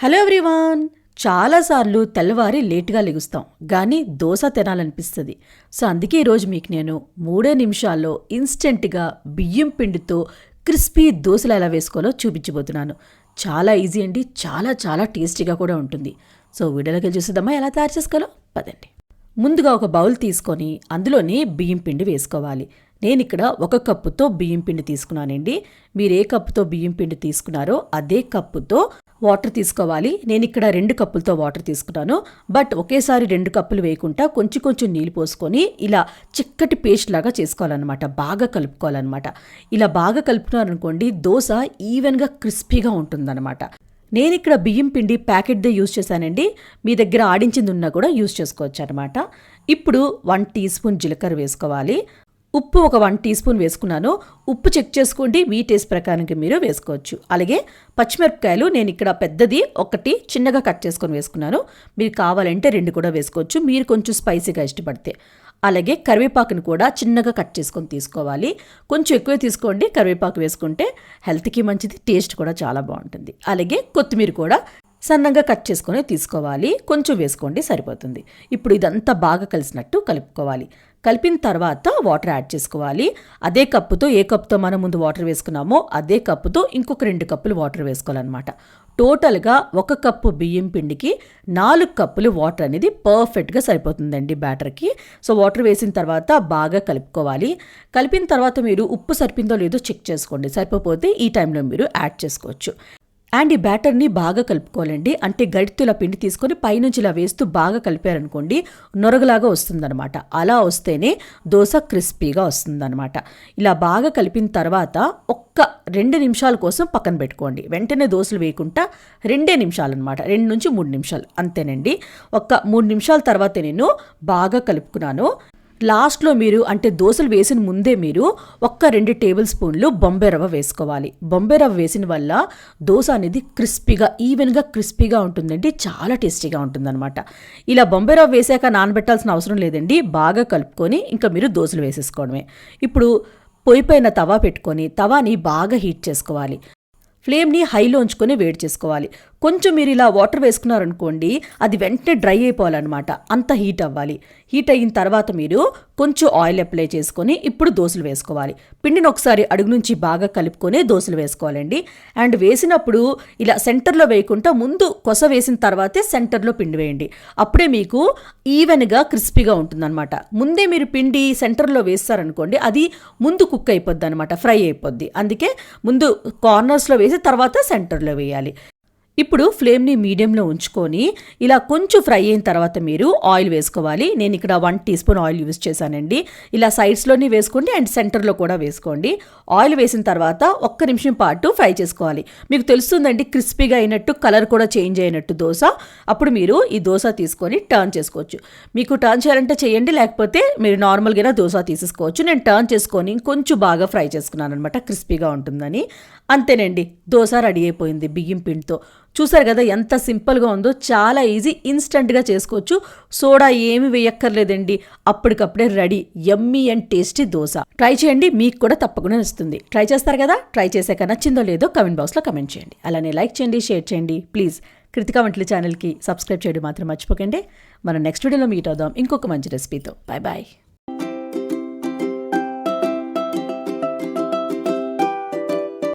Hello everyone. చాలాసార్లు తెల్లవారి లేటుగా లెగుస్తాం కానీ దోశ తినాలనిపిస్తుంది. సో అందుకే ఈరోజు మీకు నేను మూడే నిమిషాల్లో ఇన్స్టెంట్గా బియ్యం పిండితో క్రిస్పీ దోశలు ఎలా వేసుకోవాలో చూపించబోతున్నాను. చాలా ఈజీ అండి చాలా చాలా టేస్టీగా కూడా ఉంటుంది. సో వీడియోలోకి చూసేద్దామా ఎలా తయారు చేసుకోవాలో? పదండి. ముందుగా ఒక బౌల్ తీసుకొని అందులోనే బియ్యం పిండి వేసుకోవాలి. నేను ఇక్కడ ఒక కప్పుతో బియ్యం పిండి తీసుకున్నానండి. మీరు ఏ కప్పుతో బియ్యం పిండి తీసుకున్నారో అదే కప్పుతో వాటర్ తీసుకోవాలి. నేను ఇక్కడ రెండు కప్పులతో వాటర్ తీసుకున్నాను. బట్ ఒకేసారి రెండు కప్పులు వేయకుండా కొంచెం కొంచెం నీళ్ళు పోసుకొని ఇలా చిక్కటి పేస్ట్ లాగా చేసుకోవాలన్నమాట. బాగా కలుపుకోవాలన్నమాట. ఇలా బాగా కలుపుకున్నారనుకోండి దోశ ఈవెన్గా క్రిస్పీగా ఉంటుందన్నమాట. నేను ఇక్కడ బియ్యం పిండి ప్యాకెట్దే యూస్ చేశానండి. మీ దగ్గర ఆడించింది ఉన్నా కూడా యూస్ చేసుకోవచ్చు అనమాట ఇప్పుడు వన్ టీ స్పూన్ జీలకర్ర వేసుకోవాలి. ఉప్పు ఒక వన్ టీ స్పూన్ వేసుకున్నాను. ఉప్పు చెక్ చేసుకోండి. మీ టేస్ట్ ప్రకారంగా మీరు వేసుకోవచ్చు. అలాగే పచ్చిమిరపకాయలు నేను ఇక్కడ పెద్దది ఒకటి చిన్నగా కట్ చేసుకొని వేసుకున్నాను. మీరు కావాలంటే రెండు కూడా వేసుకోవచ్చు. మీరు కొంచెం స్పైసీగా ఇష్టపడితే. అలాగే కరివేపాకును కూడా చిన్నగా కట్ చేసుకొని తీసుకోవాలి. కొంచెం ఎక్కువ తీసుకోండి. కరివేపాకు వేసుకుంటే హెల్త్కి మంచిది టేస్ట్ కూడా చాలా బాగుంటుంది. అలాగే కొత్తిమీర కూడా సన్నగా కట్ చేసుకొని తీసుకోవాలి. కొంచెం వేసుకోండి సరిపోతుంది. ఇప్పుడు ఇదంతా బాగా కలిసినట్టు కలుపుకోవాలి. కలిపిన తర్వాత వాటర్ యాడ్ చేసుకోవాలి. అదే కప్పుతో ఏ కప్పుతో మనం ముందు వాటర్ వేసుకున్నామో అదే కప్పుతో ఇంకొక రెండు కప్పులు వాటర్ వేసుకోవాలన్నమాట. టోటల్గా ఒక కప్పు బియ్యం పిండికి నాలుగు కప్పులు వాటర్ అనేది పర్ఫెక్ట్గా సరిపోతుందండి బ్యాటర్కి. సో వాటర్ వేసిన తర్వాత బాగా కలుపుకోవాలి. కలిపిన తర్వాత మీరు ఉప్పు సరిపోయిందో లేదో చెక్ చేసుకోండి. సరిపోతే ఈ టైంలో మీరు యాడ్ చేసుకోవచ్చు. అండ్ ఈ బ్యాటర్ని బాగా కలుపుకోవాలండి. అంటే గడితుల పిండి తీసుకొని పైనుంచి ఇలా వేస్తూ బాగా కలిపారనుకోండి నొరగలాగా వస్తుందనమాట అలా వస్తేనే దోశ క్రిస్పీగా వస్తుందనమాట ఇలా బాగా కలిపిన తర్వాత ఒక్క రెండు నిమిషాల కోసం పక్కన పెట్టుకోండి. వెంటనే దోశలు వేయకుండా రెండే నిమిషాలు అనమాట రెండు నుంచి మూడు నిమిషాలు. అంతేనండి. ఒక్క మూడు నిమిషాల తర్వాత నేను బాగా కలుపుకున్నాను. లాస్ట్లో మీరు అంటే దోశలు వేసిన ముందే మీరు ఒక్క రెండు టేబుల్ స్పూన్లు బొంబే రవ్వ వేసుకోవాలి. బొంబే రవ్వ వేసిన వల్ల దోశ అనేది క్రిస్పీగా ఈవెన్గా క్రిస్పీగా ఉంటుందండి చాలా టేస్టీగా ఉంటుందన్నమాట. ఇలా బొంబే రవ్వ వేసాక నానబెట్టాల్సిన అవసరం లేదండి బాగా కలుపుకొని ఇంకా మీరు దోశలు వేసేసుకోవడమే. ఇప్పుడు పొయ్యి పైన తవా పెట్టుకొని తవాని బాగా హీట్ చేసుకోవాలి. ఫ్లేమ్ని హైలో ఉంచుకొని వేడి చేసుకోవాలి. కొంచెం మీరు ఇలా వాటర్ వేసుకున్నారనుకోండి అది వెంటనే డ్రై అయిపోవాలన్నమాట. అంత హీట్ అవ్వాలి. హీట్ అయిన తర్వాత మీరు కొంచెం ఆయిల్ అప్లై చేసుకొని ఇప్పుడు దోశలు వేసుకోవాలి. పిండిని ఒకసారి అడుగు నుంచి బాగా కలుపుకొని దోశలు వేసుకోవాలండి. అండ్ వేసినప్పుడు ఇలా సెంటర్లో వేయకుండా ముందు కొస వేసిన తర్వాతే సెంటర్లో పిండి వేయండి. అప్పుడే మీకు ఈవెన్గా క్రిస్పీగా ఉంటుందన్నమాట. ముందే మీరు పిండి సెంటర్లో వేస్తారనుకోండి అది ముందు కుక్ అయిపోద్ది అనమాట ఫ్రై అయిపోద్ది. అందుకే ముందు కార్నర్స్లో వేసి తర్వాత సెంటర్లో వేయాలి. ఇప్పుడు ఫ్లేమ్ని మీడియంలో ఉంచుకొని ఇలా కొంచెం ఫ్రై అయిన తర్వాత మీరు ఆయిల్ వేసుకోవాలి. నేను ఇక్కడ one teaspoon oil use చేశానండి. ఇలా సైడ్స్లోని వేసుకోండి అండ్ సెంటర్లో కూడా వేసుకోండి. ఆయిల్ వేసిన తర్వాత ఒక్క నిమిషం పాటు ఫ్రై చేసుకోవాలి. మీకు తెలుస్తుందండి క్రిస్పీగా అయినట్టు కలర్ కూడా చేంజ్ అయినట్టు దోశ. అప్పుడు మీరు ఈ దోశ తీసుకొని టర్న్ చేసుకోవచ్చు. మీకు టర్న్ చేయాలంటే చేయండి లేకపోతే మీరు నార్మల్గా దోశ తీసేసుకోవచ్చు. నేను టర్న్ చేసుకొని కొంచెం బాగా ఫ్రై చేసుకున్నాను అనమాట క్రిస్పీగా ఉంటుందని. అంతేనండి. దోశ రెడీ అయిపోయింది బియ్యం పిండితో. చూసారు కదా ఎంత సింపుల్గా ఉందో చాలా ఈజీ ఇన్స్టంట్గా చేసుకోవచ్చు. సోడా ఏమి వేయక్కర్లేదండి. అప్పటికప్పుడే ready yummy and tasty dosa. Try చేయండి మీకు కూడా తప్పకుండా నచ్చుతుంది. ట్రై చేస్తారు కదా? ట్రై చేశాక నచ్చిందో లేదో కమెంట్ బాక్స్లో కమెంట్ చేయండి. అలానే లైక్ చేయండి షేర్ చేయండి. ప్లీజ్ కృతికా వంటల ఛానల్కి సబ్స్క్రైబ్ చేయడం మాత్రం మర్చిపోకండి. మనం నెక్స్ట్ వీడియోలో మీట్ అవుదాం. ఇంకొక మంచి రెసిపీతో. Bye bye